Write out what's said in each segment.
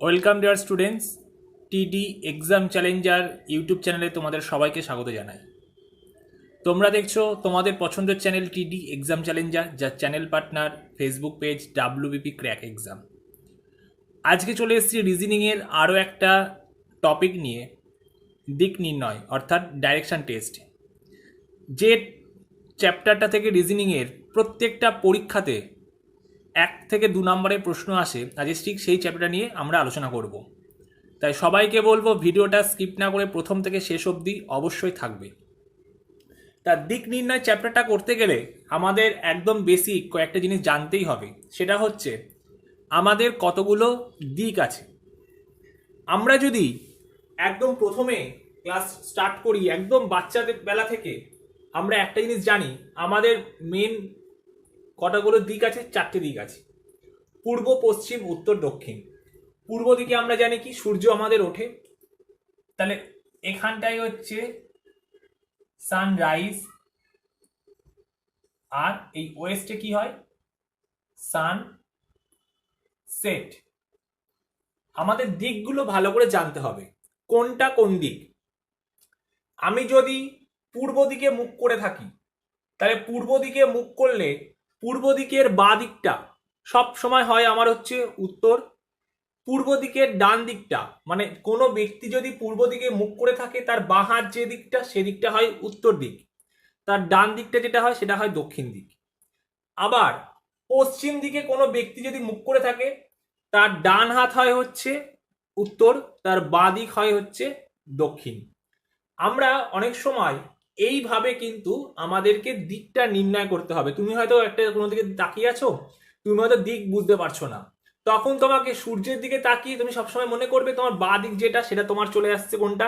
Welcome dear students TD exam challenger YouTube চ্যানেলে তোমাদের সবাইকে স্বাগত জানাই। তোমরা দেখছ তোমাদের পছন্দের চ্যানেল টিডি এক্সাম চ্যালেঞ্জার যার channel partner Facebook page WBP crack exam আজকে চলে এসেছি রিজনিংয়ের আরও একটা টপিক নিয়ে, দিক নির্ণয়, অর্থাৎ ডাইরেকশন টেস্ট যে চ্যাপ্টারটা থেকে রিজনিংয়ের প্রত্যেকটা পরীক্ষাতে এক থেকে দু নম্বরের প্রশ্ন আসে আজ ঠিক সেই চ্যাপ্টারটা নিয়ে আমরা আলোচনা করব। তাই সবাইকে বলব ভিডিওটা স্কিপ না করে প্রথম থেকে শেষ অবধি অবশ্যই থাকবে। তার দিক নির্ণয় চ্যাপ্টারটা করতে গেলে আমাদের একদম বেসিক কয়েকটা জিনিস জানতেই হবে। সেটা হচ্ছে, আমাদের কতগুলো দিক আছে? আমরা যদি একদম প্রথমে ক্লাস স্টার্ট করি, একদম বাচ্চাদের বেলা থেকে আমরা একটা জিনিস জানি, আমাদের মেন কটাগুলো দিক আছে? চারটে দিক আছে। পূর্ব, পশ্চিম, উত্তর, দক্ষিণ। পূর্ব দিকে আমরা জানি কি? সূর্য আমাদের ওঠে। তাহলে এখানটাই হচ্ছে সানরাইজ আর এই ওয়েস্টে কি হয়? Sunset. আমাদের দিকগুলো ভালো করে জানতে হবে। কোনটা কোন দিক? আমি যদি পূর্ব দিকে মুখ করে থাকি, তাহলে পূর্ব দিকে মুখ করলে পূর্ব দিকের বা দিকটা, সব সময় হয় আমার হচ্ছে উত্তর, পূর্ব দিকের ডান দিকটা মানে কোনো ব্যক্তি যদি পূর্ব দিকে মুখ করে থাকে, তার বাঁ হাত যে দিকটা সেদিকটা হয় উত্তর দিক। তার ডান দিকটা যেটা হয়, সেটা হয় দক্ষিণ দিক। আবার পশ্চিম দিকে কোনো ব্যক্তি যদি মুখ করে থাকে, তার ডান হাত হয় হচ্ছে উত্তর, তার বাঁ দিক হয় হচ্ছে দক্ষিণ। আমরা অনেক সময় এইভাবে কিন্তু আমাদেরকে দিকটা নির্ণয় করতে হবে। তুমি হয়তো একটা কোনো দিকে তাকিয়ে আছো, তুমি হয়তো দিক বুঝতে পারছ না। তখন তোমাকে সূর্যের দিকে তাকিয়ে তুমি সবসময় মনে করবে তোমার বা দিক যেটা, সেটা তোমার চলে আসছে কোনটা?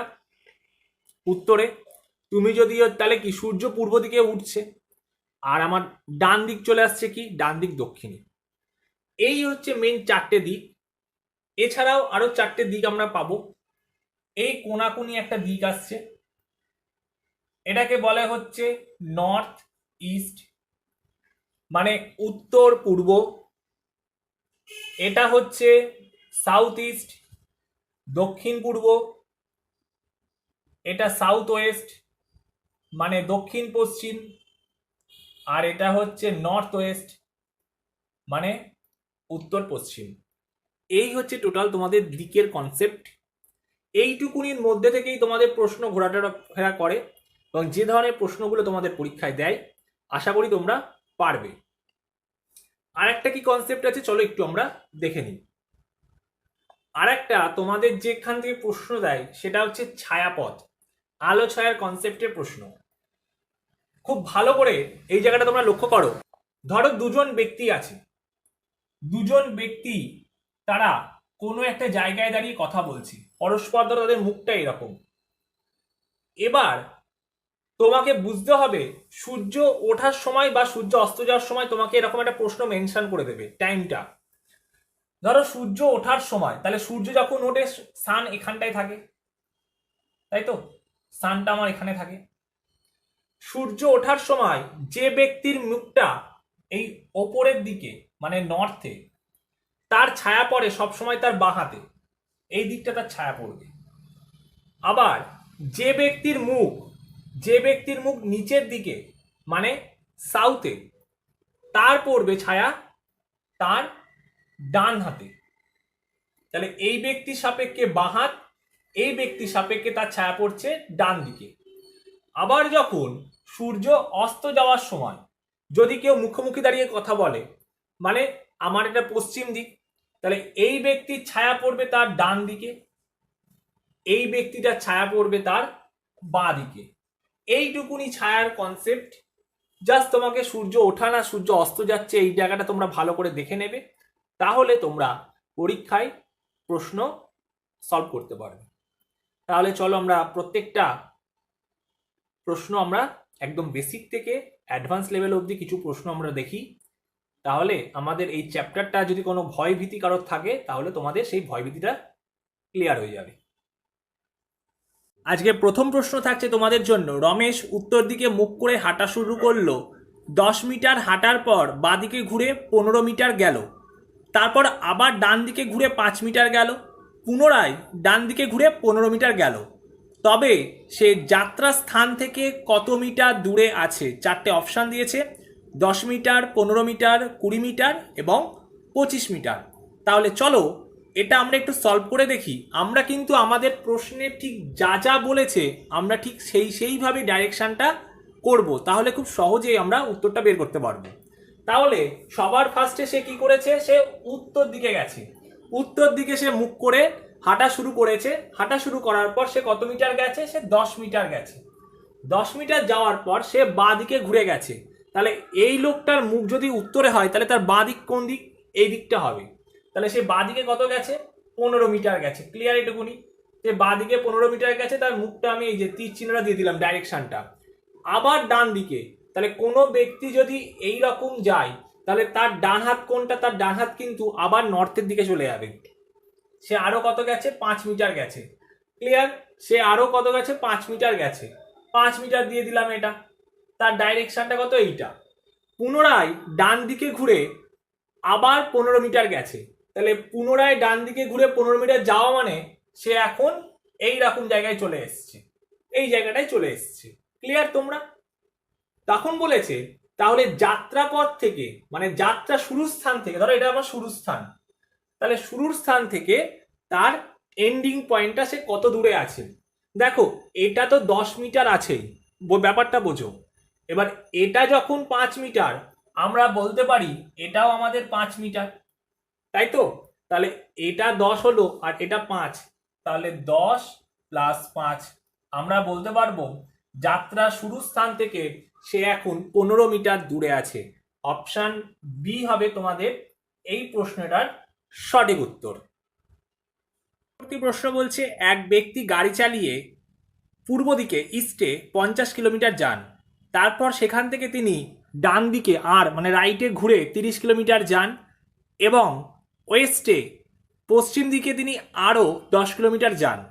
উত্তরে, তুমি যদি তাহলে কি সূর্য পূর্ব দিকে উঠছে, আর আমার ডান দিক চলে আসছে কি? ডান দিক দক্ষিণে। এই হচ্ছে মেন চারটে দিক। এছাড়াও আরও চারটে দিক আমরা পাবো। এই কোনাকুনি একটা দিক আসছে। এটাকে বলে হচ্ছে নর্থ ইস্ট মানে উত্তর, পূর্ব। এটা হচ্ছে সাউথ ইস্ট দক্ষিণ, পূর্ব। এটা সাউথ ওয়েস্ট মানে দক্ষিণ, পশ্চিম। আর এটা হচ্ছে নর্থ ওয়েস্ট মানে উত্তর, পশ্চিম। এই হচ্ছে টোটাল তোমাদের দিকের কনসেপ্ট এইটুকুনির মধ্যে থেকেই তোমাদের প্রশ্ন ঘোরাটা ফেরা করে। এবং যে ধরনের প্রশ্নগুলো তোমাদের পরীক্ষায় দেয়, আশা করি তোমরা পারবে। আর একটা কি কনসেপ্ট আছে? চলো একটু আমরা দেখে নিই। আর একটা তোমাদের যেখান থেকে প্রশ্ন দেয়, সেটা হচ্ছে ছায়াপথ। আলো ছায়ার কনসেপ্টের প্রশ্ন। খুব ভালো করে এই জায়গাটা তোমরা লক্ষ্য করো। ধরো দুজন ব্যক্তি আছে। দুজন ব্যক্তি তারা কোনো একটা জায়গায় দাঁড়িয়ে কথা বলছে। পরস্পর ধরো তাদের মুখটা এরকম। এবার তোমাকে বুঝতে হবে, সূর্য ওঠার সময় বা সূর্য অস্ত যাওয়ার সময় তোমাকে এরকম একটা প্রশ্ন মেনশন করে দেবে টাইমটা ধরো সূর্য ওঠার সময়, তাহলে সূর্য যখন ওঠে সান এখানটায় থাকে, তাই তো? সানটা আমার এখানে থাকে। সূর্য ওঠার সময় যে ব্যক্তির মুখটা এই ওপরের দিকে মানে নর্থে তার ছায়া পড়ে সবসময় তার বাঁ হাতে এই দিকটা তার ছায়া পড়বে। আবার যে ব্যক্তির মুখ যে ব্যক্তির মুখ নিচের দিকে মানে সাউথে তার পড়বে ছায়া তার ডান হাতে। তাহলে এই ব্যক্তির সাপেক্ষে বাঁ হাত এই ব্যক্তির সাপেক্ষে তার ছায়া পড়ছে ডান দিকে। আবার যখন সূর্য অস্ত যাওয়ার সময় যদি কেউ মুখোমুখি দাঁড়িয়ে কথা বলে মানে আমার এটা পশ্চিম দিক, তাহলে এই ব্যক্তির ছায়া পড়বে তার ডান দিকে, এই ব্যক্তিটার ছায়া পড়বে তার বাঁ দিকে। এইটুকুনি ছায়ার কনসেপ্ট জাস্ট তোমাকে সূর্য ওঠা না, সূর্য অস্ত যাচ্ছে, এই জায়গাটা তোমরা ভালো করে দেখে নেবে। তাহলে তোমরা পরীক্ষায় প্রশ্ন সলভ করতে পারবে। তাহলে চলো আমরা প্রত্যেকটা প্রশ্ন আমরা একদম বেসিক থেকে অ্যাডভান্স লেভেল অবধি কিছু প্রশ্ন আমরা দেখি। তাহলে আমাদের এই চ্যাপ্টারটা যদি কোনো ভয় ভীতি কারোর থাকে, তাহলে তোমাদের সেই ভয় ভীতিটা ক্লিয়ার হয়ে যাবে। আজকে প্রথম প্রশ্ন থাকছে তোমাদের জন্য। রমেশ উত্তর দিকে মুখ করে হাঁটা শুরু করল। দশ মিটার হাঁটার পর বাদিকে ঘুরে পনেরো মিটার গেল। তারপর আবার ডান দিকে ঘুরে পাঁচ মিটার গেল। পুনরায় ডান দিকে ঘুরে পনেরো মিটার গেল। তবে সে যাত্রা স্থান থেকে কত মিটার দূরে আছে? চারটে অপশান দিয়েছে। দশ মিটার, পনেরো মিটার, কুড়ি মিটার এবং পঁচিশ মিটার। তাহলে চলো এটা আমরা একটু সলভ করে দেখি। আমরা কিন্তু আমাদের প্রশ্নে ঠিক যা যা বলেছে, আমরা ঠিক সেই সেইভাবে ডাইরেকশনটা করব। তাহলে খুব সহজেই আমরা উত্তরটা বের করতে পারব। তাহলে সবার ফার্স্টে সে কি করেছে? সে উত্তর দিকে গেছে। উত্তর দিকে সে মুখ করে হাঁটা শুরু করেছে। হাঁটা শুরু করার পর সে কত মিটার গেছে? সে দশ মিটার গেছে। দশ মিটার যাওয়ার পর সে বাঁ দিকে ঘুরে গেছে। তাহলে এই লোকটার মুখ যদি উত্তরে হয়, তাহলে তার বাঁ দিক কোন দিক? এই দিকটা হবে। তাহলে সে বাঁ দিকে কত গেছে? পনেরো মিটার গেছে। ক্লিয়ার এটুকুনি যে বাঁ দিকে পনেরো মিটার গেছে, তার মুখটা আমি এই যে তীর চিহ্নটা দিয়ে দিলাম ডাইরেকশনটা আবার ডান দিকে, তাহলে কোনো ব্যক্তি যদি এই রকম যায়, তাহলে তার ডান হাত কোনটা? তার ডান হাত কিন্তু আবার নর্থের দিকে চলে যাবে। সে আরও কত গেছে? পাঁচ মিটার গেছে। ক্লিয়ার সে আরও কত গেছে? পাঁচ মিটার গেছে। পাঁচ মিটার দিয়ে দিলাম এটা। তার ডাইরেকশনটা কত? এইটা। পুনরায় ডান দিকে ঘুরে আবার পনেরো মিটার গেছে। তাহলে পুনরায় ডান দিকে ঘুরে পনেরো মিটার যাওয়া মানে সে এখন এই রকম জায়গায় চলে এসছে। এই জায়গাটায় চলে এসছে। ক্লিয়ার তোমরা? তখন বলেছে, তাহলে যাত্রাপথ থেকে মানে যাত্রা শুরুর স্থান থেকে, ধরো এটা আমার শুরুর স্থান। তাহলে শুরুর স্থান থেকে তার এন্ডিং পয়েন্টটা সে কত দূরে আছে? দেখো, এটা তো দশ মিটার আছেই ব্যাপারটা বোঝো। এবার এটা যখন পাঁচ মিটার, আমরা বলতে পারি এটাও আমাদের পাঁচ মিটার। তাই তো? তাহলে এটা দশ হলো আর এটা পাঁচ। তাহলে দশ প্লাস পাঁচ। আমরা বলতে পারব যাত্রা শুরু স্থান থেকে সে এখন পনেরো মিটার দূরে আছে। অপশান বি হবে তোমাদের এই প্রশ্নটার সঠিক উত্তর। পরবর্তী প্রশ্ন বলছে, এক ব্যক্তি গাড়ি চালিয়ে পূর্ব দিকে ইস্টে পঞ্চাশ কিলোমিটার যান। তারপর সেখান থেকে তিনি ডান দিকে আর মানে রাইটে ঘুরে তিরিশ কিলোমিটার যান এবং ওয়েস্টে, পশ্চিম দিকে তিনি আরও দশ কিলোমিটার যান।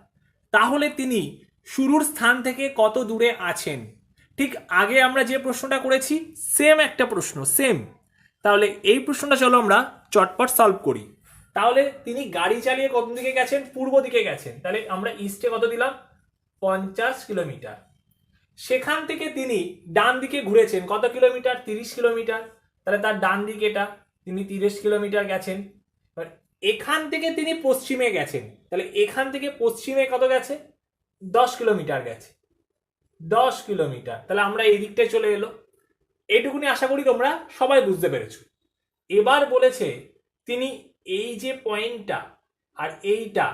তাহলে তিনি শুরুর স্থান থেকে কত দূরে আছেন? ঠিক আগে আমরা যে প্রশ্নটা করেছি সেম একটা প্রশ্ন সেম তাহলে এই প্রশ্নটা চলো আমরা চটপট সলভ করি। তাহলে তিনি গাড়ি চালিয়ে কত দিকে গেছেন? পূর্ব দিকে গেছেন। তাহলে আমরা ইস্টে কত দিলাম? পঞ্চাশ কিলোমিটার। সেখান থেকে তিনি ডান দিকে ঘুরেছেন, কত কিলোমিটার? তিরিশ কিলোমিটার। তাহলে তার ডান দিকে এটা তিনি তিরিশ কিলোমিটার গেছেন। এবার এখান থেকে তিনি পশ্চিমে গেছেন। তাহলে এখান থেকে পশ্চিমে কত গেছে? দশ কিলোমিটার গেছে। দশ কিলোমিটার। তাহলে আমরা এই দিকটায় চলে এলো। এইটুকুনি আশা করি তোমরা সবাই বুঝতে পেরেছ। এবার বলেছে তিনি এই যে পয়েন্টটা আর এইটা,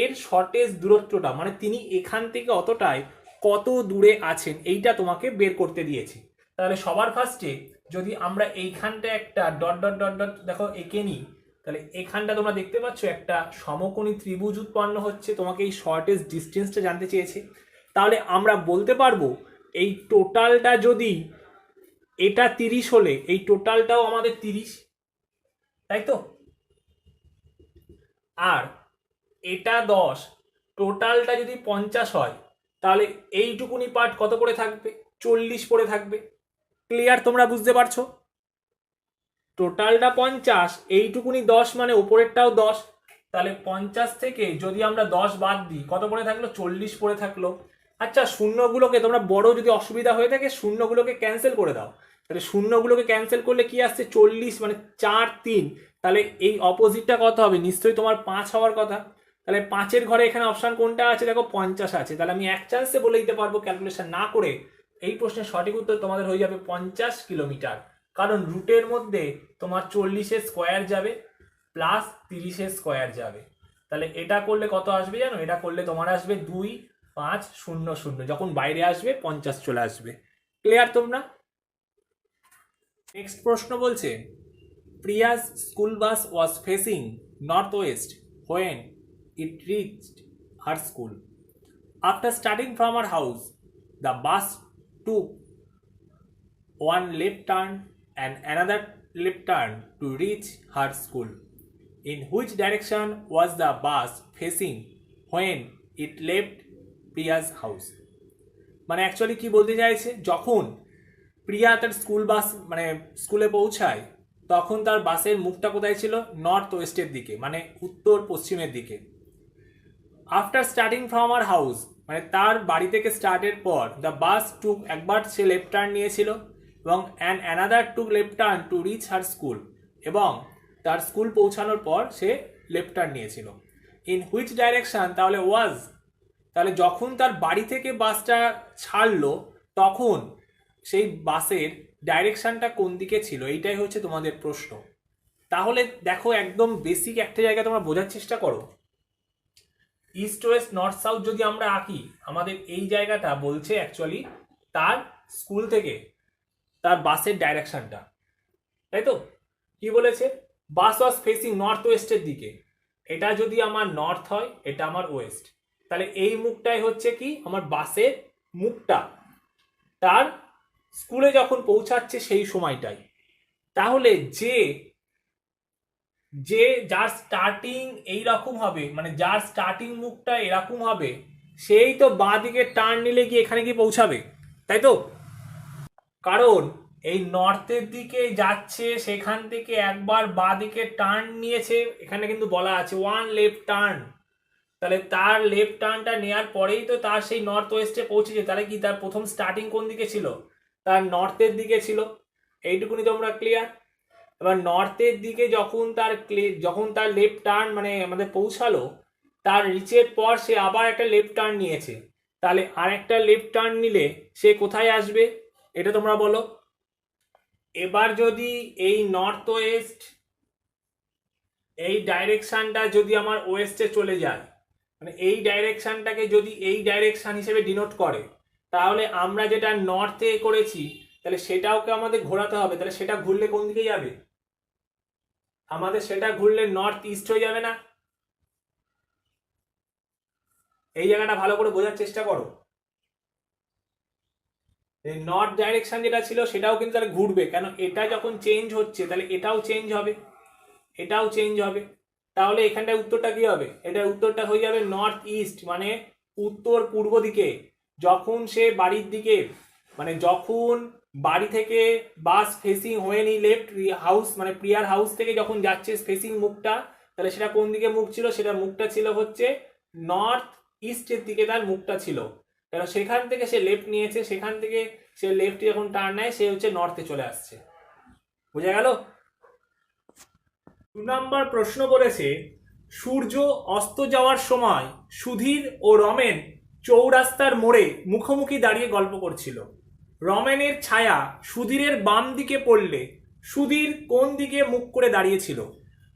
এর শর্টেজ দূরত্বটা মানে তিনি এখান থেকে অতটায় কত দূরে আছেন, এইটা তোমাকে বের করতে দিয়েছে। তাহলে সবার ফার্স্টে যদি আমরা এইখানটা একটা ডট ডট ডট ডট দেখো, এঁকে নিই তাহলে এখানটা তোমরা দেখতে পাচ্ছ, একটা সমকোণী ত্রিভুজ উৎপন্ন হচ্ছে। তোমাকে এই শর্টেজ ডিস্টেন্সটা জানতে চেয়েছে। তাহলে আমরা বলতে পারব, এই টোটালটা যদি এটা তিরিশ হলে, এই টোটালটাও আমাদের তিরিশ, তাই তো? আর এটা দশ টোটালটা যদি পঞ্চাশ হয়, তাহলে এইটুকুনি পার্ট কত করে থাকবে? চল্লিশ পড়ে থাকবে। ক্লিয়ার তোমরা বুঝতে পারছ? টোটালটা পঞ্চাশ, এইটুকুনি দশ মানে ওপরেরটাও দশ। তাহলে পঞ্চাশ থেকে যদি আমরা দশ বাদ দিই, কত পড়ে থাকল? চল্লিশ পড়ে থাকল। আচ্ছা শূন্যগুলোকে তোমরা বড় যদি অসুবিধা হয়ে থাকে, শূন্যগুলোকে ক্যান্সেল করে দাও। তাহলে শূন্যগুলোকে ক্যান্সেল করলে কি আসছে? চল্লিশ মানে চার তিন। তাহলে এই অপোজিটটা কত হবে? নিশ্চয়ই তোমার পাঁচ হওয়ার কথা। তাহলে পাঁচের ঘরে এখানে অপশান কোনটা আছে? দেখো, পঞ্চাশ আছে। তাহলে আমি এক চান্সে বলে দিতে পারব ক্যালকুলেশন না করে এই প্রশ্নের সঠিক উত্তর তোমাদের হয়ে যাবে পঞ্চাশ কিলোমিটার কারণ রুটের মধ্যে তোমার চল্লিশের স্কোয়ার যাবে প্লাস তিরিশের স্কোয়ার যাবে। তাহলে এটা করলে কত আসবে জানো? এটা করলে তোমার আসবে দুই, পাঁচ, শূন্য শূন্য। যখন বাইরে আসবে, পঞ্চাশ চলে আসবে। ক্লিয়ার তোমরা? নেক্সট প্রশ্ন বলছে Priya's school bus was facing north west when it reached her school after starting from her house the bus took one left turn and another left turn to reach her school. In which direction was the bus facing when it left Priya's house? মানে actually কি বলতে চাইছে যখন প্রিয়া তার school bus মানে স্কুলে পৌঁছায়, তখন তার বাসের মুখটা কোথায় ছিল নর্থ ওয়েস্টের দিকে মানে উত্তর পশ্চিমের দিকে after starting from her house মানে তার বাড়ি থেকে স্টার্টের পর দ্য বাস টুক একবার সে লেফট টার্ন নিয়েছিল এবং and another two left turn to reach her school এবং তার স্কুল পৌঁছানোর পর সে লেফট টার্ন নিয়েছিল। ইন হুইচ ডাইরেকশন তাহলে ওয়াজ তাহলে যখন তার বাড়ি থেকে বাসটা ছাড়লো, তখন সেই বাসের ডাইরেকশানটা কোন দিকে ছিল? এইটাই হচ্ছে তোমাদের প্রশ্ন। তাহলে দেখো একদম বেসিক একটা জায়গা তোমরা বোঝার চেষ্টা করো। ইস্ট ওয়েস্ট নর্থ সাউথ যদি আমরা আঁকি, আমাদের এই জায়গাটা বলছে অ্যাকচুয়ালি তার স্কুল থেকে তার বাসের ডাইরেকশনটা। তাই তো? কি বলেছে? বাস ওয়াজ ফেসিং নর্থ ওয়েস্টের দিকে। এটা যদি আমার নর্থ হয়, এটা আমার ওয়েস্ট। তাহলে এই মুখটাই হচ্ছে কি? আমার বাসের মুখটা। তার স্কুলে যখন পৌঁছাচ্ছে সেই সময়টাই। তাহলে যে যে যার স্টার্টিং এই রকম হবে মানে যার স্টার্টিং মুখটা এরকম হবে, সেই তো বাঁ দিকে টার্ন নিলে গিয়ে এখানে গিয়ে পৌঁছাবে। তাই তো? কারণ এই নর্থের দিকে যাচ্ছে, সেখান থেকে একবার বাঁ দিকে টার্ন নিয়েছে, এখানে কিন্তু বলা আছে ওয়ান লেফট টার্ন তাহলে তার লেফট টার্নটা নেওয়ার পরেই তো তার সেই নর্থ ওয়েস্টে পৌঁছেছে। তাহলে কি তার প্রথম স্টার্টিং কোন দিকে ছিল? তার নর্থের দিকে ছিল। এইটুকুনি তোমরা ক্লিয়ার এবার নর্থের দিকে যখন তার যখন তার লেফট টার্ন মানে আমাদের পৌঁছালো, তার রিচের পর সে আবার একটা লেফট টার্ন নিয়েছে। তাহলে আর একটা লেফট টার্ন নিলে সে কোথায় আসবে? এটা তোমরা বলো। এবার যদি এই নর্থ ওয়েস্ট এই ডাইরেকশনটা যদি আমার ওয়েস্টে চলে যায় মানে এই ডাইরেকশনটাকে যদি এই ডাইরেকশন হিসেবে ডিনোট করে, তাহলে আমরা যেটা নর্থে করেছি, তাহলে সেটাওকে আমাদের ঘোরাতে হবে। তাহলে সেটা ঘুরলে কোন দিকে যাবে? আমাদের সেটা ঘুরলে নর্থ ইস্ট হয়ে যাবে না? এই জায়গাটা ভালো করে বোঝার চেষ্টা করো। নর্থ ডাইরেকশন যেটা ছিল সেটাও কিন্তু তাহলে ঘুরবে। কেন? এটা যখন চেঞ্জ হচ্ছে, তাহলে এটাও চেঞ্জ হবে। এটাও চেঞ্জ হবে। তাহলে এখানটায় উত্তরটা কি হবে? এটার উত্তরটা হয়ে যাবে নর্থ ইস্ট মানে উত্তর পূর্ব দিকে। যখন সে বাড়ির দিকে মানে যখন বাড়ি থেকে বাস ফেসিং হয়ে নি লেফট হাউস মানে প্রিয়ার হাউস থেকে যখন যাচ্ছে ফেসিং মুখটা, তাহলে সেটা কোন দিকে মুখ ছিল? সেটা মুখটা ছিল হচ্ছে নর্থ ইস্টের দিকে, তার মুখটা ছিল। কারণ সেখান থেকে সে লেফট নিয়েছে, সেখান থেকে সে লেফট যখন টার্ন নেয়, সে হচ্ছে নর্থে চলে আসছে। বোঝা গেল? দু নম্বর প্রশ্ন করেছে, সূর্য অস্ত যাওয়ার সময় সুধীর ও রমেন চৌরাস্তার মোড়ে মুখোমুখি দাঁড়িয়ে গল্প করছিল। রমেনের ছায়া সুধীরের বাম দিকে পড়লে সুধীর কোন দিকে মুখ করে দাঁড়িয়েছিল?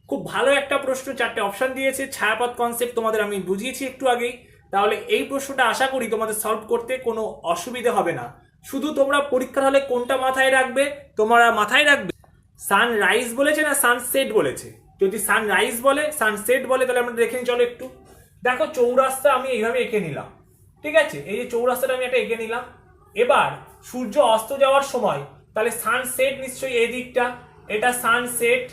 খুব ভালো একটা প্রশ্ন, চারটে অপশন দিয়েছে। ছায়াপথ কনসেপ্ট তোমাদের আমি বুঝিয়েছি একটু আগেই। তাহলে এই প্রশ্নটা আশা করি তোমাদের সলভ করতে কোনো অসুবিধে হবে না। শুধু তোমরা পরীক্ষার হলে কোনটা মাথায় রাখবে, তোমরা মাথায় রাখবে। সানরাইজ বলেছে না সানসেট বলেছে? যদি সানরাইজ বলে সানসেট বলে, তাহলে আমরা দেখে চলো একটু। দেখো চৌরাস্তা আমি এইভাবে এঁকে নিলাম। ঠিক আছে? এই যে চৌরাস্তাটা আমি একটা এঁকে নিলাম। এবার সূর্য অস্ত যাওয়ার সময়, তাহলে সানসেট নিশ্চয়ই এই দিকটা। এটা সানসেট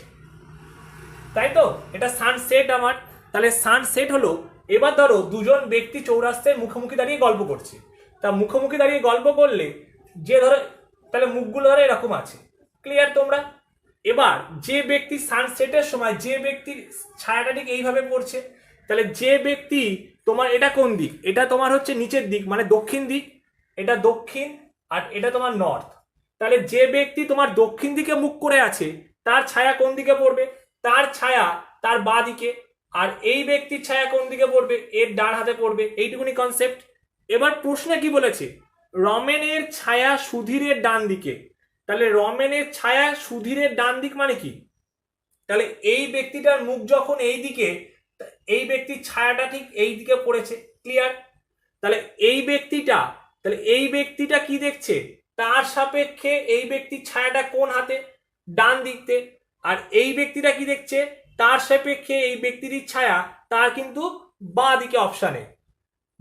তাই তো? এটা সানসেট আমার। তাহলে সানসেট হলো এবার ধরো দুজন ব্যক্তি চৌরাস্তায় মুখোমুখি দাঁড়িয়ে গল্প করছে। তা মুখোমুখি দাঁড়িয়ে গল্প করলে যে ধরো, তাহলে মুখগুলো ধরো এরকম আছে। ক্লিয়ার তোমরা? এবার যে ব্যক্তি সানসেটের সময় যে ব্যক্তির ছায়াটা ঠিক এইভাবে পড়ছে, তাহলে যে ব্যক্তি তোমার, এটা কোন দিক? এটা তোমার হচ্ছে নিচের দিক মানে দক্ষিণ দিক। এটা দক্ষিণ আর এটা তোমার নর্থ তাহলে যে ব্যক্তি তোমার দক্ষিণ দিকে মুখ করে আছে, তার ছায়া কোন দিকে পড়বে? তার ছায়া তার বাঁ দিকে। আর এই ব্যক্তির ছায়া কোন দিকে পড়বে? এর ডান হাতে পড়বে। এইটুকুনি কনসেপ্ট এবার প্রশ্নে কি বলেছে? রমেনের ছায়া সুধীরের ডান দিকে। তাহলে রমেনের ছায়া সুধীরের ডান দিক মানে কি? তাহলে এই ব্যক্তিটার মুখ যখন এই দিকে এই ব্যক্তির ছায়াটা ঠিক এই দিকে পড়েছে। ক্লিয়ার তাহলে এই ব্যক্তিটা, তাহলে এই ব্যক্তিটা কি দেখছে? তার সাপেক্ষে এই ব্যক্তির ছায়াটা কোন হাতে? ডান দিকতে। আর এই ব্যক্তিটা কি দেখছে? তার সাপেক্ষে এই ব্যক্তির ছায়া তার কিন্তু বাঁ দিকে অপশানে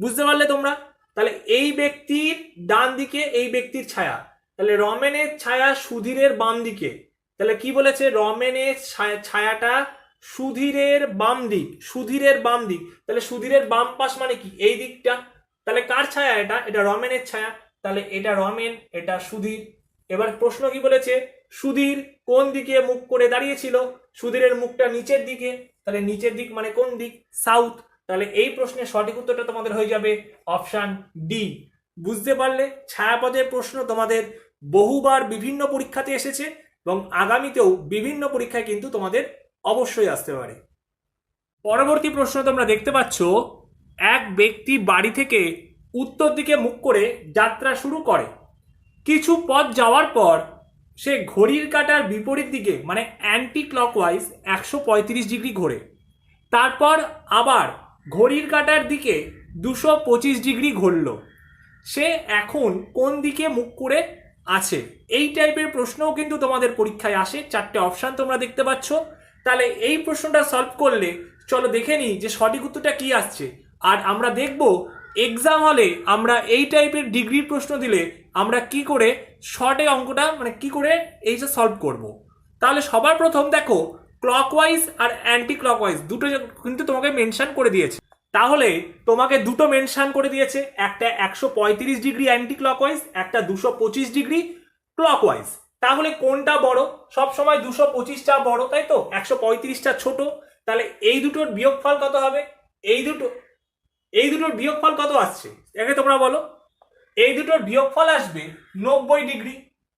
বুঝতে পারলে তোমরা? তাহলে এই ব্যক্তির ডান দিকে এই ব্যক্তির ছায়া। তাহলে রমেনের ছায়া সুধীরের বাম দিকে। তাহলে কি বলেছে? রমেনের ছায়া- ছায়াটা সুধীরের বাম দিক, সুধীরের বাম দিক। তাহলে সুধীরের বাম পাশ মানে কি? এই দিকটা। তাহলে কার ছায়া এটা? এটা রমেনের ছায়া। তাহলে এটা রমেন, এটা সুধীর। এবার প্রশ্ন কি বলেছে? সুধীর কোন দিকে মুখ করে দাঁড়িয়েছিল? সুধীরের মুখটা নিচের দিকে, তাহলে নিচের দিক মানে কোন দিক? সাউথ তাহলে এই প্রশ্নের সঠিক উত্তরটা তোমাদের হয়ে যাবে অপশান ডি বুঝতে পারলে ছায়াপথের প্রশ্ন তোমাদের বহুবার বিভিন্ন পরীক্ষাতে এসেছে এবং আগামীতেও বিভিন্ন পরীক্ষায় কিন্তু তোমাদের অবশ্যই আসতে পারে। পরবর্তী প্রশ্ন তোমরা দেখতে পাচ্ছ, এক ব্যক্তি বাড়ি থেকে উত্তর দিকে মুখ করে যাত্রা শুরু করে। কিছু পথ যাওয়ার পর সে ঘড়ির কাটার বিপরীত দিকে মানে অ্যান্টি ক্লকওয়াইজ একশো পঁয়ত্রিশ ডিগ্রি ঘোরে। তারপর আবার ঘড়ির কাটার দিকে দুশো পঁচিশ ডিগ্রি ঘুরল। সে এখন কোন দিকে মুখ করে আছে? এই টাইপের প্রশ্নও কিন্তু তোমাদের পরীক্ষায় আসে। চারটে অপশান তোমরা দেখতে পাচ্ছ। তাহলে এই প্রশ্নটা সলভ করলে, চলো দেখে নিই যে সঠিক উত্তরটা কি আসছে। আর আমরা দেখব এক্সাম হলে আমরা এই টাইপের ডিগ্রির প্রশ্ন দিলে আমরা কি করে শর্টে অঙ্কটা মানে কি করে এইটা সলভ করব। তাহলে সবার প্রথম দেখো ক্লকওয়াইজ আর অ্যান্টি ক্লকওয়াইজ দুটো কিন্তু তোমাকে মেনশন করে দিয়েছে। তাহলে তোমাকে দুটো মেনশন করে দিয়েছে, একটা একশো পঁয়ত্রিশ ডিগ্রি অ্যান্টি ক্লকওয়াইজ একটা দুশো পঁচিশ ডিগ্রি ক্লকওয়াইজ তাহলে কোনটা বড়? সব সময় দুশো পঁচিশটা বড়, তাই তো? একশো পঁয়ত্রিশটা ছোট। তাহলে এই দুটোর বিয়োগফল কত হবে? এই দুটো এই দুটোর বিয়োগফল কত আসছে? একে তোমরা বলো। এই দুটোর বিয়োগফল আসবে নব্বই ডিগ্রি,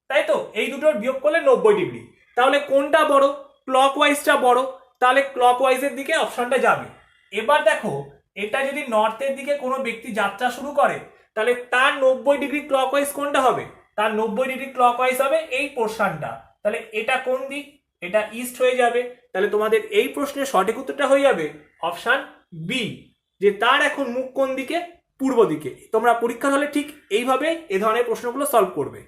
তাই তো? এই দুটোর বিয়োগ করলে নব্বই ডিগ্রি। তাহলে কোনটা বড়? ক্লক ওয়াইজটা বড়। তাহলে ক্লক ওয়াইজের দিকে অপশনটা যাবে। এবার দেখো, এটা যদি নর্থের দিকে কোনো ব্যক্তি যাত্রা শুরু করে, তাহলে তার নব্বই ডিগ্রি ক্লক ওয়াইজ কোনটা হবে? তার নব্বই ডিগ্রি ক্লক ওয়াইজ হবে এই পোর্শনটা তাহলে এটা কোন দিক? এটা ইস্ট হয়ে যাবে। তাহলে তোমাদের এই প্রশ্নের সঠিক উত্তরটা হয়ে যাবে অপশান বি যে তার এখন মুখ কোন দিকে? পূর্ব দিকে। তোমরা পরীক্ষা হলে ঠিক এইভাবে এ ধরনের প্রশ্নগুলো সলভ করবে।